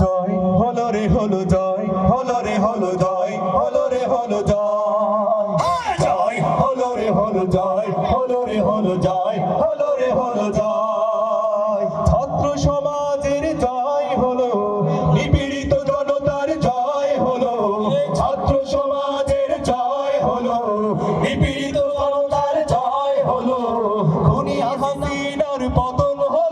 জয়, হলো রে হলো জয়, হলো রে হলো জয়, হলো রে হলো জয়। জয়, হলো রে হলো জয়, হলো রে হলো জয়, হলো রে হলো জয়। ছাত্র সমাজের জয় হলো, নিপীড়িত জনতার জয় হলো। ছাত্র সমাজের জয় হলো, নিপীড়িত জনতার জয় হলো। খুনি হাসিনার পতন হলো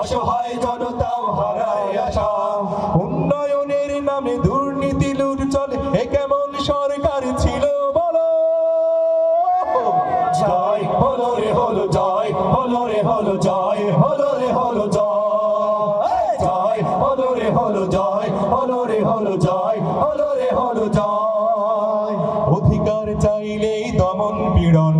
অসহায় জনতাও হারায় আশা। উন্নয়নের নামে দুর্নীতি লুট চলে এ কেমন সরকার ছিল বলো? জয়, হলো রে, হলো জয়, হলো রে, হলো জয়, হলো রে, হলো জয়। জয়, হলো রে, হলো জয়, হলো রে, হলো জয়, হলো রে, হলো জয়। অধিকার চাইলেই দমন পীড়ন।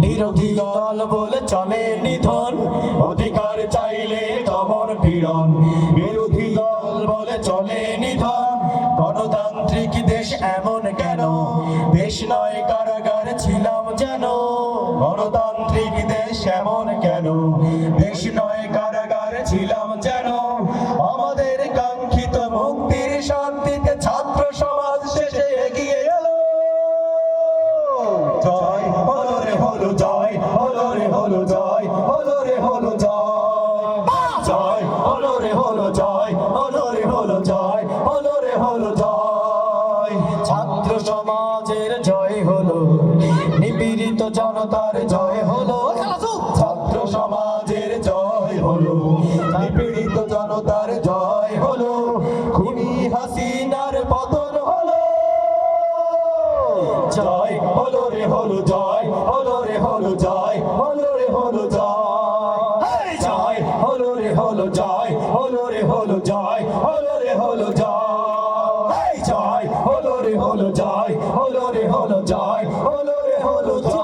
বিরোধী দল বলে চলে নিধন। অধিকার চাইলে দমন পীড়ন। বিরোধী দল বলে চলে নিধন। গণতান্ত্রিক দেশ এমন কেন? দেশ নয়, কারাগার ছিলাম যেন। গণতান্ত্রিক দেশ এমন কেন? দেশ নয়, কারাগার ছিলাম যেন। আমাদের জয় হলো রে হলো জয় হলো রে হলো জয় হলো রে হলো জয়। জয় হলো রে হলো জয় হলো রে হলো জয় হলো রে হলো জয়। ছাত্র সমাজের জয় হলো নিপীড়িত জনতার জয় হলো। ছাত্র সমাজের জয় হলো নিপীড়িত জনতার হলো রে হলো জয় হলো রে হলো জয় হলো রে হলো জয়। জয় হলো রে হলো জয় হলো রে হলো জয় হলো রে হলো জয়। জয় হলো রে হলো জয় হলো রে হলো জয় হলো রে হলো জয়।